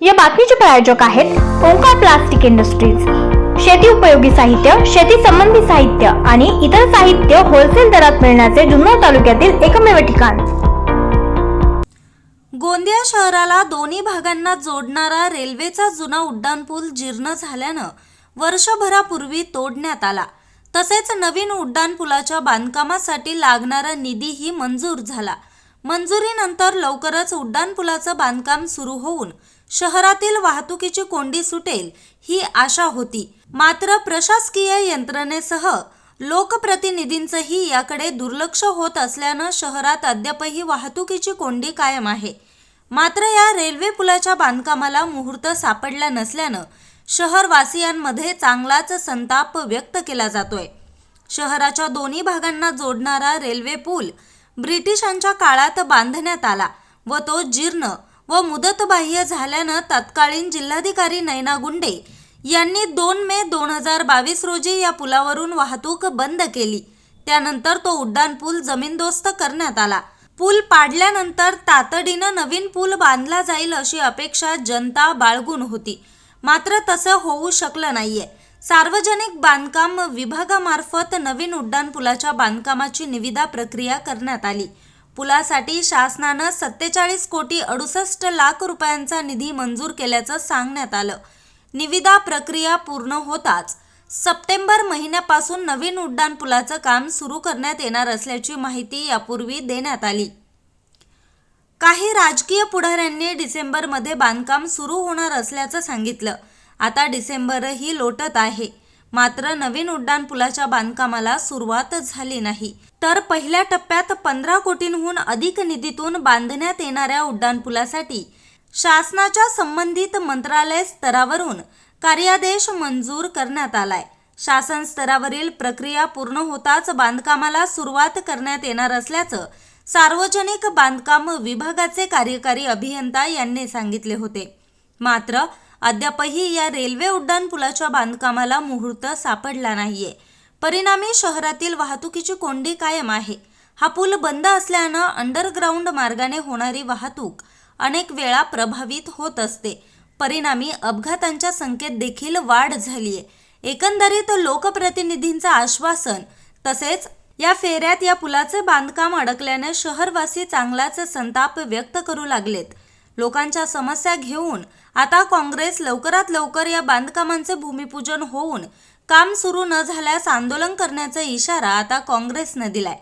या बातमीचे प्रायोजक आहेत ओंकार प्लास्टिक इंडस्ट्रीज. शेती उपयोगी साहित्य शेती संबंधी साहित्य आणि इतर साहित्य होलसेल दरात मिळण्याचे जुन्नर तालुक्यातील एकमेव ठिकाण. गोंदिया शहराला दोन्ही भागांना जोडणारा रेल्वेचा जुना उड्डाणपूल जीर्ण झाल्यानं वर्षभरापूर्वी तोडण्यात आला. तसेच नवीन उड्डाणपुलाच्या बांधकामासाठी लागणारा निधीही मंजूर झाला. मंजुरीनंतर लवकरच उड्डाणपुलाचं बांधकाम सुरू होऊन शहरातील वाहतुकीची कोंडी सुटेल ही आशा होती. मात्र प्रशासकीय यंत्रणेसह लोकप्रतिनिधींचंही याकडे दुर्लक्ष होत असल्यानं शहरात अद्यापही वाहतुकीची कोंडी कायम आहे. मात्र या रेल्वे पुलाच्या बांधकामाला मुहूर्त सापडला नसल्यानं शहरवासियांमध्ये चांगलाच संताप व्यक्त केला जातोय. शहराच्या दोन्ही भागांना जोडणारा रेल्वे पूल ब्रिटिशांच्या काळात बांधण्यात आला व तो जीर्ण व मुदतबाह्य झाल्यानं तत्कालीन जिल्हाधिकारी नैना गुंडे यांनी दोन मे दोन हजार बावीस रोजी या पुलावरून वाहतूक बंद केली. त्यानंतर तो उड्डाण पूल जमीनदोस्त करण्यात आला. पूल पाडल्यानंतर तातडीनं नवीन पूल बांधला जाईल अशी अपेक्षा जनता बाळगून होती. मात्र तसं होऊ शकलं नाहीये. सार्वजनिक बांधकाम विभागामार्फत नवीन उड्डाणपुलाच्या बांधकामाची निविदा प्रक्रिया करण्यात आली. पुलासाठी शासनानं सत्तेचाळीस कोटी अडुसष्ट लाख रुपयांचा निधी मंजूर केल्याचं सांगण्यात आलं. निविदा प्रक्रिया पूर्ण होताच. सप्टेंबर महिन्यापासून नवीन उड्डाणपुलाचं काम सुरू करण्यात येणार असल्याची माहिती यापूर्वी देण्यात आली. काही राजकीय पुढाऱ्यांनी डिसेंबरमध्ये बांधकाम सुरू होणार असल्याचं सांगितलं. आता डिसेंबरही लोटत आहे. मात्र नवीन उड्डाणपुलाच्या बांधकामाला सुरुवात झाली नाही. तर पहिल्या टप्प्यात पंधरा कोटींहून अधिक निधीतून बांधण्यात येणाऱ्या उड्डाणपुलासाठी शासनाच्या संबंधित मंत्रालय स्तरावरून कार्यादेश मंजूर करण्यात आलाय. शासन स्तरावरील प्रक्रिया पूर्ण होताच बांधकामाला सुरुवात करण्यात येणार असल्याचं सार्वजनिक बांधकाम विभागाचे कार्यकारी अभियंता यांनी सांगितले होते. मात्र अद्यापही या रेल्वे उड्डाणपुलाच्या बांधकामाला मुहूर्त सापडला नाहीये. परिणामी शहरातील वाहतुकीची कोंडी कायम आहे. हा पूल बंद असल्यानं अंडरग्राऊंड मार्गाने होणारी वाहतूक अनेक वेळा प्रभावित होत असते. परिणामी अपघातांच्या संख्येत देखील वाढ झालीय. एकंदरीत लोकप्रतिनिधींचं आश्वासन तसेच या फेऱ्यात या पुलाचे बांधकाम अडकल्याने शहरवासी चांगलाच संताप व्यक्त करू लागलेत. लोकांच्या समस्या घेऊन आता काँग्रेस लवकरात लवकर या बांधकामांचे भूमिपूजन होऊन काम सुरू न झाल्यास आंदोलन करण्याचा इशारा आता काँग्रेसनं दिलाय.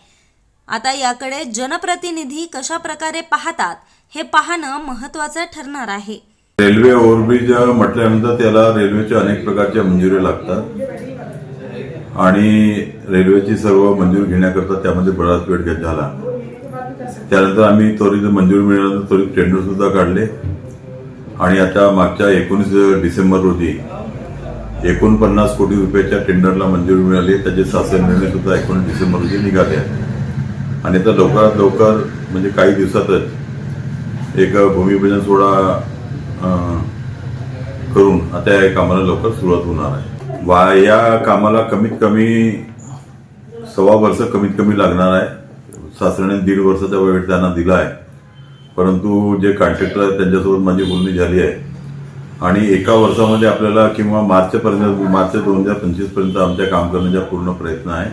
आता याकडे जनप्रतिनिधी कशा प्रकारे पाहतात हे पाहणं महत्वाचं ठरणार आहे. रेल्वे ओव्हरब्रिज म्हटल्यानंतर त्याला रेल्वेच्या अनेक प्रकारच्या मंजुरी लागतात. आणि रेल्वेची सर्व मंजूर घेण्याकरता त्यामध्ये बराच वेळ घेत झाला. त्यानंतर आम्ही त्वरित मंजुरी मिळाल्यानंतर त्वरित टेंडर सुद्धा काढले. आणि आता मागच्या एकोणीस डिसेंबर रोजी एकोणपन्नास कोटी रुपयाच्या टेंडरला मंजुरी मिळाली. त्याचे शासन निर्णय सुद्धा एकोणीस डिसेंबर रोजी निघाले आहेत. आणि आता लवकरात लवकर म्हणजे काही दिवसातच एक भूमिपूजन सोहळा करून आता या कामाला लवकर सुरुवात होणार आहे. वा या कामाला कमीत कमी सव्वा वर्ष कमीत कमी लागणार आहे. शासनाने दीड वर्षाचा वेळ त्यांना दिला आहे. परंतु जे कॉन्ट्रॅक्टर आहेत त्यांच्यासोबत माझी बोलणी झाली आहे. आणि एका वर्षामध्ये आपल्याला किंवा मार्चपर्यंत मार्च दोन हजार पंचवीसपर्यंत आमच्या काम करण्याचा पूर्ण प्रयत्न आहे.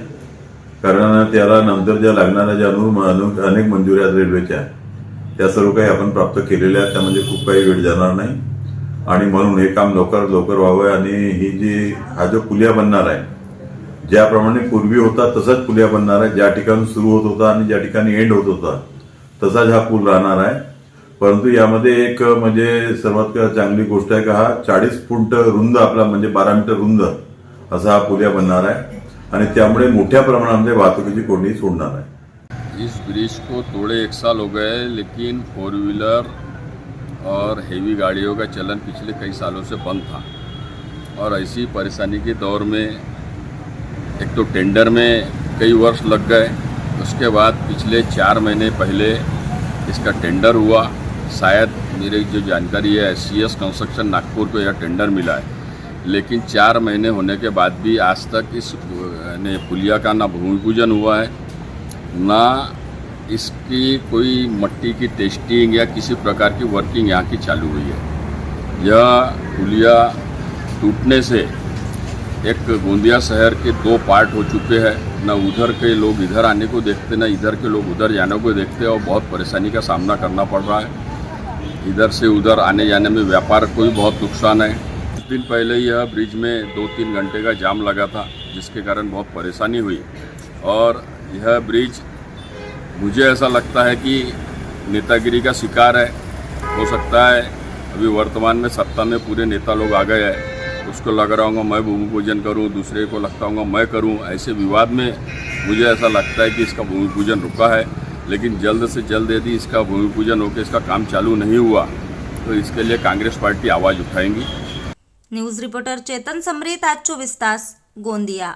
कारण त्याला नंतर ज्या लागणाऱ्या ज्या अनु अनु- अनेक मंजुऱ्या आहेत रेल्वेच्या त्या सर्व काही आपण प्राप्त केलेल्या आहेत त्यामध्ये खूप काही वेळ जाणार नाही. आणि म्हणून हे काम लवकरात लवकर व्हावं आणि ही जी हा जो पुलिया बनणार आहे ज्याप्रमाणे पूर्वी होता तसाच पुलिया बनणार आहे. ज्या ठिकाणी सुरू होत होता आणि ज्या ठिकाणी एंड होत होता तसाच हा पूल राहणार आहे. परंतु यामध्ये एक म्हणजे सर्वात चांगली गोष्ट आहे का हा चाळीस फूट रुंद आपला म्हणजे बारा मीटर रुंद असा हा पुलिया बनणार आहे. आणि त्यामुळे मोठ्या प्रमाणामध्ये वाहतुकीची कोंडी सोडणार आहे. इस ब्रिज को थोडे एक साल हो गए लेकिन फोर व्हीलर और हेवी गाड़ियों का चलन पिछले कई सालों से बंद था। और ऐसी परेशानी के दौर में एक तो टेंडर में कई वर्ष लग गए उसके बाद पिछले चार महीने पहले इसका टेंडर हुआ। शायद मेरी जो जानकारी है S C S construction Nagpur को यह टेंडर मिला है। लेकिन चार महीने होने के बाद भी आज तक इस, ने पुलिया का ना भूमि पूजन हुआ है, ना इसकी कोई मट्टी की टेस्टिंग या किसी प्रकार की वर्किंग यहाँ की चालू हुई है। यह पुलिया टूटने से एक गोंदिया शहर के दो पार्ट हो चुके हैं। न उधर के लोग इधर आने को देखते, न इधर के लोग उधर जाने को देखते और बहुत परेशानी का सामना करना पड़ रहा है। इधर से उधर आने जाने में व्यापार को भी बहुत नुकसान है। कुछ दिन पहले यह ब्रिज में दो तीन घंटे का जाम लगा था, जिसके कारण बहुत परेशानी हुई। और यह ब्रिज, मुझे ऐसा लगता है कि नेतागिरी का शिकार है। हो सकता है अभी वर्तमान में सत्ता में पूरे नेता लोग आ गए हैं। उसको लग रहा होगा मैं भूमि पूजन करूँ, दूसरे को लगता होगा मैं करूँ, ऐसे विवाद में मुझे ऐसा लगता है कि इसका भूमि पूजन रुका है, लेकिन जल्द से जल्द यदि इसका भूमि पूजन होकर इसका काम चालू नहीं हुआ तो इसके लिए कांग्रेस पार्टी आवाज़ उठाएँगी। न्यूज़ रिपोर्टर चेतन समृत आज चोवीस तास, गोंदिया।